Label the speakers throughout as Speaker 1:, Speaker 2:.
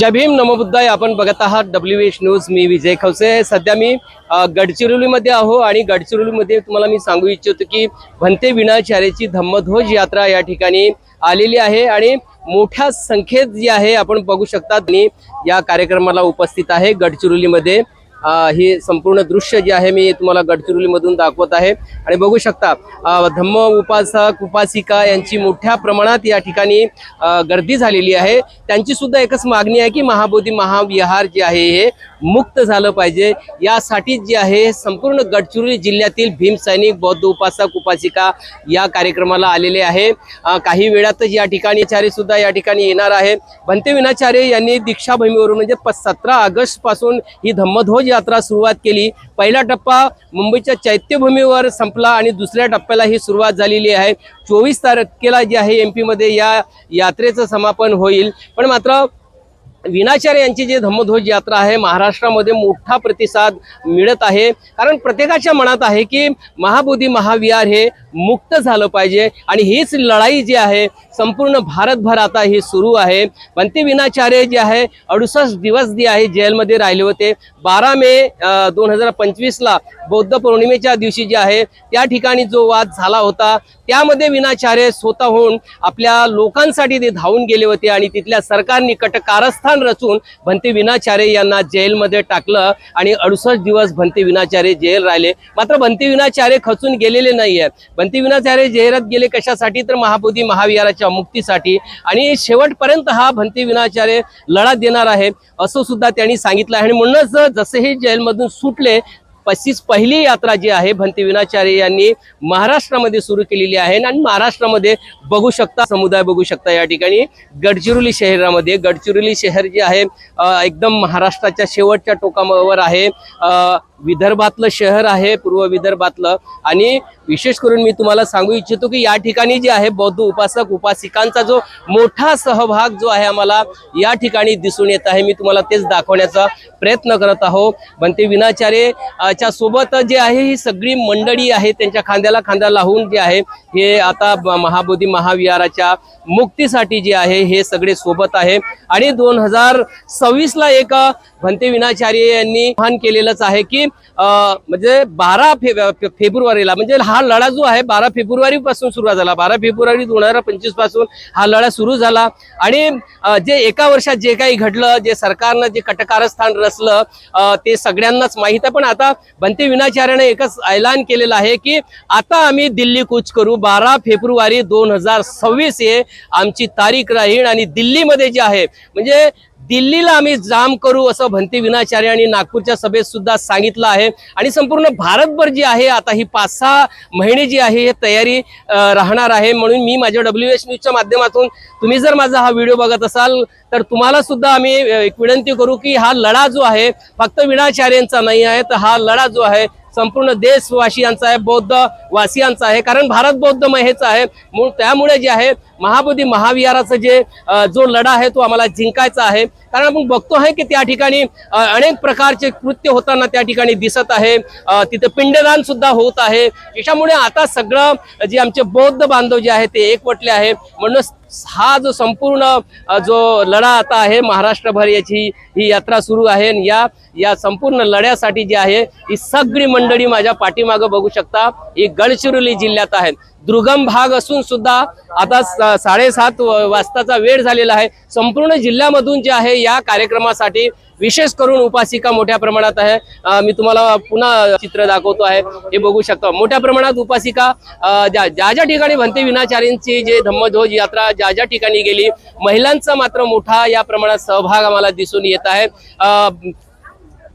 Speaker 1: जय भीम नमोबुद्धाय आपण बघत आहात डब्ल्यू एच न्यूज मी विजय खवसे. सध्या मी गडचिरोलीमध्ये आहो आणि गडचिरोलीमध्ये तुम्हाला मी सांगू इच्छितो की भंते विनाचार्याची धम्मध्वज यात्रा या ठिकाणी आलेली आहे आणि मोठ्या संख्येत जी आहे आपण बघू शकता आणि या कार्यक्रमाला उपस्थित आहे गडचिरोलीमध्ये. हे संपूर्ण दृश्य जे आहे मी तुम्हाला गडचिरोलीमधून दाखवत आहे. आणि बघू शकता धम्म उपासक उपासिका यांची मोठ्या प्रमाणात या ठिकाणी गर्दी झालेली आहे. त्यांची सुद्धा एकच मागणी आहे की महाबोधी महाविहार जे आहे हे मुक्त झालं पाहिजे. यासाठी जे आहे संपूर्ण गडचिरोली जिल्ह्यातील भीमसैनिक बौद्ध उपासक उपासिका या कार्यक्रमाला आलेले आहे. काही वेळातच या ठिकाणी आचार्य सुद्धा या ठिकाणी येणार आहे. भंते विनाचार्य यांनी दीक्षाभूमीवरून म्हणजे सतरा ऑगस्टपासून ही धम्मध्वज यात्रा सुरुवात केली. पहिला टप्पा मुंबईच्या चैत्यभूमीवर संपला आणि दुसऱ्या टप्प्याला ही सुरुवात झालेली आहे. चोवीस तारखेला जे आहे एम पीमध्ये या यात्रेचं समापन होईल. पण मात्र विनाचार्य यांची जी धम्मध्वज यात्रा आहे महाराष्ट्रामध्ये मोठा प्रतिसाद मिळत आहे. कारण प्रत्येकाच्या मनात आहे की महाबोधी महाविहार हे मुक्त झालं पाहिजे. आणि हीच लढाई जी आहे संपूर्ण भारतभर आता ही सुरू आहे. पण विनाचार्य जे आहे अडुसष्ट दिवस जे आहे जेलमध्ये राहिले होते. बारा मे दोन हजार पंचवीसला बौद्ध पौर्णिमेच्या दिवशी जे आहे त्या ठिकाणी जो वाद झाला होता त्यामध्ये विनाचार्य स्वतःहून आपल्या लोकांसाठी ते धावून गेले होते आणि तिथल्या सरकारने कट कारस्थान रचून भंते विनाचार्य यांना जेलमध्ये टाकलं आणि अडुसष्ट दिवस भंते विनाचार्य जेल राहिले. मात्र भंते विनाचार्य खचून गेलेले नाही आहेत भंते विनाचार्य जेलत गेले कशासाठी? तर महाबोधी महाविहाराच्या मुक्तीसाठी. आणि शेवटपर्यंत हा भंती विनाचार्य लढा देणार आहे असं सुद्धा त्यांनी सांगितलं आहे. आणि म्हणूनच जसे हे जेलमधून सुटले पस्तीस पहिली यात्रा जी आहे भंती विनाचार्य यांनी महाराष्ट्रामध्ये सुरू केलेली आहे. आणि महाराष्ट्रामध्ये बघू शकता समुदाय बघू शकता या ठिकाणी. गडचिरोली शहरामध्ये गडचिरोली शहर जे आहे एकदम महाराष्ट्राच्या शेवटच्या टोकावर आहे. विदर्भातलं शहर आहे पूर्व विदर्भातलं. आणि विशेष करून मी तुम्हाला सांगू इच्छितो की या ठिकाणी जे आहे बौद्ध उपासक उपासिकांचा जो मोठा सहभाग जो आहे आम्हाला या ठिकाणी दिसून येत आहे. मी तुम्हाला तेच दाखवण्याचा प्रयत्न करत आहो भंते विनाचार्य च्या सोबत जे आहे ही सगळी मंडळी आहे त्यांच्या खांद्याला खांदा लावून जे आहे हे आता महाबोधी महाविहाराच्या मुक्तीसाठी जे आहे हे सगळे सोबत आहे. आणि दोन हजार सव्वीसला एक भंते विनाचार्य यांनी आवाहन केलेलंच आहे की म्हणजे बारा फे फेब्रुवारीला म्हणजे हा लढा जो आहे बारा फेब्रुवारी पासून सुरुवात झाला. बारा फेब्रुवारी दोन हजार पंचवीसपासून हा लढा सुरू झाला. आणि जे एका वर्षात जे काही घडलं जे सरकारनं जे कटकारस्थान रचलं ते सगळ्यांनाच माहीत आहे. पण आता भंते विनाचार्याने एकच ऐलान केलेलं आहे की आता आम्ही दिल्ली कूच करू. बारा फेब्रुवारी दोन हजार सव्वीस हे आमची तारीख राहील आणि दिल्लीमध्ये जे आहे म्हणजे दिल्लीला आम्ही जाम करू असं भंती विनाचार्य आणि नागपूरच्या सभेत सुद्धा सांगितलं आहे. आणि संपूर्ण भारतभर जी आहे आता ही पाच सहा महिने जी आहे हे तयारी राहणार आहे. म्हणून मी माझ्या डब्ल्यू एच न्यूजच्या माध्यमातून तुम्ही जर माझा हा व्हिडिओ बघत असाल तर तुम्हाला सुद्धा आम्ही एक विनंती करू की हा लढा जो आहे फक्त विनाचार्यांचा नाही आहे तर हा लढा जो आहे संपूर्ण देशवासियांचा आहे बौद्ध वासियांचा आहे कारण भारत बौद्धमयचा आहे. म्हणून त्यामुळे जे आहे महाबोधी महाविहाराचं जे जो लढा आहे तो आम्हाला जिंकायचा आहे. कारण आपण बघतो आहे की त्या ठिकाणी अनेक प्रकारचे कृत्य होताना त्या ठिकाणी दिसत आहे. तिथे पिंडदान सुद्धा होत आहे. त्याच्यामुळे आता सगळं जे आमचे बौद्ध बांधव जे आहे ते एकवटले आहे. म्हणूनच हा जो संपूर्ण जो लढा आता आहे महाराष्ट्रभर याची ही यात्रा सुरू आहे आणि या या संपूर्ण लढ्यासाठी जी आहे ही सगळी मंडळी माझ्या पाठीमागं बघू शकता. ही गडचिरोली जिल्ह्यात आहे दुर्गम भाग असून सुद्धा आता साडेसात वाजताचा वेळ झालेला आहे. संपूर्ण जिल्ह्यामधून जे आहे या कार्यक्रमासाठी विशेष करून उपासिका मोठ्या प्रमाणात आहे. मी तुम्हाला पुन्हा चित्र दाखवतो आहे. हे बघू शकता. मोठ्या प्रमाणात उपासिका ज्या ज्या ज्या ठिकाणी भंते विनाचार्यांची जे धम्मध्वज यात्रा ज्या ज्या ठिकाणी गेली महिलांचा मात्र मोठा या प्रमाणात सहभाग आम्हाला दिसून येत आहे.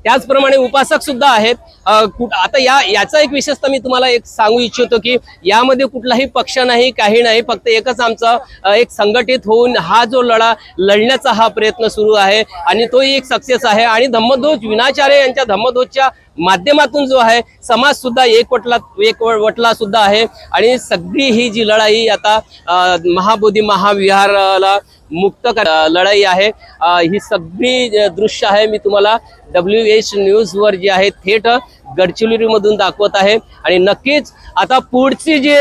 Speaker 1: त्याचप्रमाणे उपासक सुद्धा आहेत. आता या याचा एक विशेषतः मी तुम्हाला एक सांगू इच्छितो की यामध्ये कुठलाही पक्ष नाही काही नाही फक्त एकच आमचा एक संघटित होऊन हा जो लढा लढण्याचा हा प्रयत्न सुरू आहे आणि तोही एक सक्सेस आहे. आणि धम्मध्वज विनाचार्य यांच्या धम्मध्वजच्या माध्यमातून जो आहे समाज सुद्धा एक वटला सुद्धा आहे. आणि सगळी ही जी लढाई आता महाबोधी महाविहाराला मुक्त कर- लढाई आहे. ही सगळी दृश्य आहे. मी तुम्हाला डब्ल्यू एच न्यूजवर जी आहे थेट गडचिरोलीमधून दाखवत आहे. आणि नक्कीच आता पुढची जी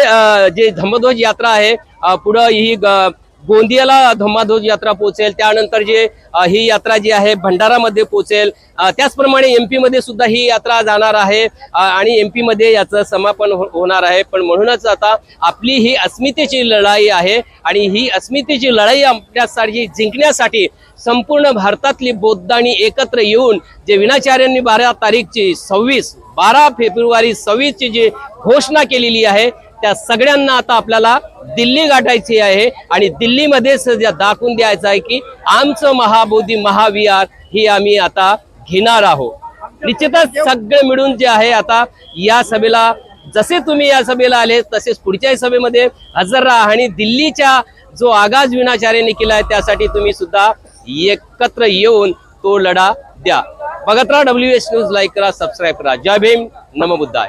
Speaker 1: जे धम्मध्वज यात्रा आहे पुढं ही ग- गोंदियाला धम्माध्वज यात्रा पोहोचेल. त्यानंतर जे ही यात्रा जी आहे भंडारामध्ये पोहोचेल. त्याचप्रमाणे एम पीमध्ये सुद्धा ही यात्रा जाणार आहे. आणि एम पीमध्ये याचं समापन हो- होणार आहे. पण म्हणूनच आता आपली ही अस्मितेची लढाई आहे. आणि ही अस्मितेची लढाई आपल्यासाठी जिंकण्यासाठी संपूर्ण भारतातली बौद्धांनी एकत्र येऊन जे विनाचार्यांनी बारा तारीखची सव्वीस बारा फेब्रुवारी सव्वीसची जी घोषणा केलेली आहे त्या सगळ्यांना आता आपल्याला दिल्ली गाठायची आहे आणि दिल्लीमध्येच दाखवून द्यायचं आहे की आमचं महाबोधी महाविहार ही आम्ही आता घेणार आहोत. निश्चितच सगळे मिळून जे आहे आता या सभेला जसे तुम्ही या सभेला आले तसेच पुढच्याही सभेमध्ये हजर राहा आणि दिल्लीच्या जो आगाज विनाचार्याने केला आहे त्यासाठी तुम्ही सुद्धा एकत्र येऊन तो लढा द्या. बघत राहा डब्ल्यू एस न्यूज लाईक करा सबस्क्राईब करा. जय भीम नम बुद्धाय.